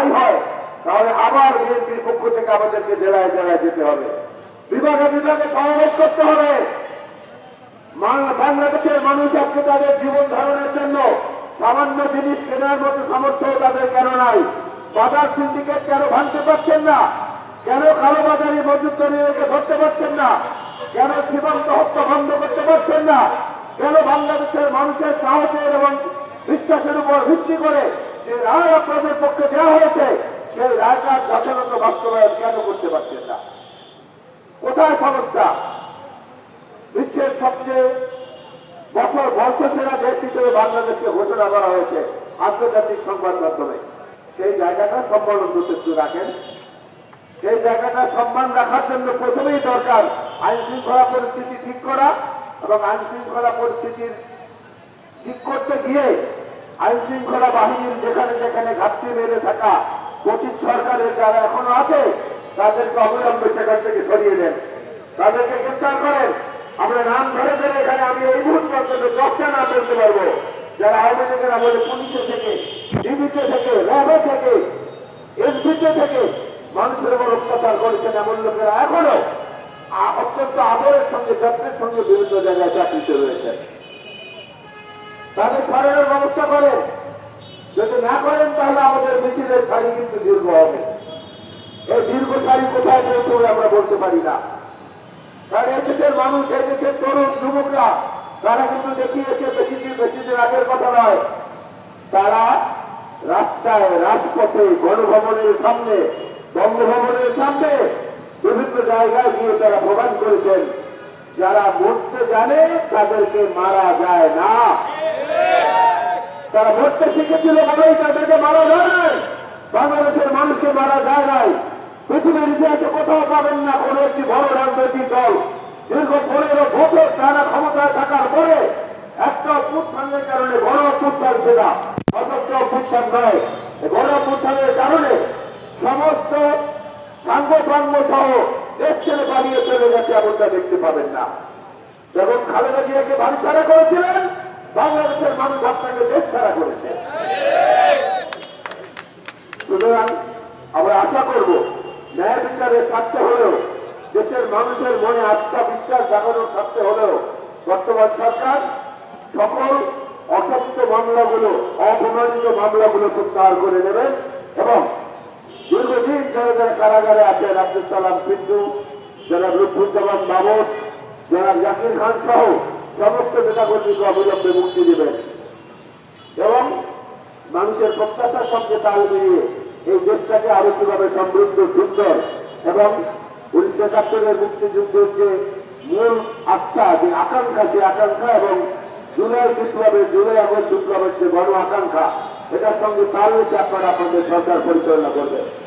তাই হয়, তাহলে আবার বিএনপির পক্ষ থেকে আমাদেরকে জেলায় জেলায় যেতে হবে। বিভাগে বিভাগে সমাবেশ করতে হবে। বাংলাদেশের মানুষ আজকে তাদের জীবন ধারণের জন্য সামান্য জিনিস কেনার মতো সামর্থ্য তাদের কেন নাই? বাজার সিন্ডিকেট কেন ভাঙতে পারছেন না? কেন কালো বাজারি মজুদদারিকে ধরতে পারছেন না? কেন সীমান্ত হত্যা বন্ধ করতে পারছেন না? কেন বাংলাদেশের মানুষের সাহসের এবং বিশ্বাসের উপর ভিত্তি করে যে রায় আপনাদের পক্ষে দেওয়া হয়েছে, সেই রায়টার যথাযথ বাস্তবায়ন কেন করতে পারছেন না? কোথায় সমস্যা? বিশ্বের সবচেয়ে বছর বর্ষসেরা দেশ হিসেবে বাংলাদেশকে ঘোষণা করা হয়েছে আন্তর্জাতিক সংবাদ মাধ্যমে। সেই জায়গাটা সম্মান অন্তত রাখেন। সেই জায়গাটা সম্মান রাখার জন্য প্রথমেই দরকার আইন শৃঙ্খলা পরিস্থিতি ঠিক করা এবং আইন শৃঙ্খলা পরিস্থিতির ঠিক করতে গিয়ে আইন শৃঙ্খলা বাহিনীর যেখানে যেখানে ঘাটতি মেরে থাকা পতিত সরকারের যারা এখনও আছে, তাদেরকে অবিলম্বে সেখান থেকে সরিয়ে দেন। তাদেরকে গ্রেপ্তার করেন। আমরা নাম ধরে ধরে এখানে আমি এই মুহূর্তে অন্তত দশটা নাম পারব। যারা আওয়ামী লীগের আমলে পুলিশে থেকে, ডিবিতে থেকে, র্যাবে থেকে এসপিতে থেকে মানুষের উপর অত্যাচার করেছেন এমন লোকেরা এখনও অত্যন্ত আদরের সঙ্গে, যত্নের সঙ্গে বিভিন্ন জায়গায় চাকরিতে রয়েছেন। তাদের সরানোর ব্যবস্থা করেন। যদি না করেন, তাহলে আমাদের মিছিলের সারি কিন্তু দীর্ঘ হবে। এই দীর্ঘ সারি কোথায় পৌঁছবে আমরা বলতে পারি না। কারণ দেশের মানুষ, এই দেশের তরুণ যুবকরা, তারা কিন্তু দেখিয়েছে বেশি দিন বেশি দিন আগের কথা নয়। তারা রাস্তায়, রাজপথে, গণভবনের সামনে, বঙ্গভবনের সামনে বিভিন্ন জায়গায় গিয়ে তারা প্রমাণ করেছেন। যারা মরতে জানে, তাদেরকে মারা যায় না। তারা মরতে শিখেছিল বলেই তাদেরকে মারা যায় নাই। বাংলাদেশের মানুষকে মারা যায় নাই। পৃথিবীর ইতিহাসে কোথাও পাবেন না কোন একটি বড় রাজনৈতিক দল। দীর্ঘ পনেরো বছর তারা ক্ষমতায় থাকার পরে একটা অভ্যুত্থানের কারণে বড় অভ্যুত্থান সেটা। অসত্য অভ্যুত্থান নয়। বড় অভ্যুত্থানের কারণে সমস্ত সাঙ্গ সাঙ্গ সহ দেশ ছেড়ে পালিয়ে চলে গেছে এমনটা দেখতে পাবেন না। যখন খালেদা জিয়াকে বাড়ি ছাড়া করেছিলেন, বাংলাদেশের মানুষ আপনাকে দেশ ছাড়া স্বার্থে হলেও, দেশের মানুষের মনে আস্থা বিশ্বাস জাগানোর স্বার্থে হলেও, বর্তমান সরকার সকল অসত্য মামলাগুলো, অপমানিত মামলাগুলো প্রত্যাহার করে নেবেন এবং দীর্ঘদিন যারা যারা কারাগারে আছেন, আব্দুল সালাম পিন্টু যারা লুৎফুজ্জামান বাবর যারা জাকির খান সহ সমস্ত নেতাকর্মীকে অবিলম্বে মুক্তি দেবেন। এবং মানুষের প্রত্যাশার সঙ্গে তাল মিলিয়ে এই দেশটাকে আরও কীভাবে সমৃদ্ধ, সুন্দর এবং উনিশশো একাত্তরের মুক্তিযুদ্ধের যে মূল আস্থা, যে আকাঙ্ক্ষা সে আকাঙ্ক্ষা এবং জুলাই বিপ্লবের, জুলাই আগস্ট বিপ্লবের যে বড় আকাঙ্ক্ষা, এটার সঙ্গে তাল রেখে আপনারা আপনাদের সরকার পরিচালনা করবেন।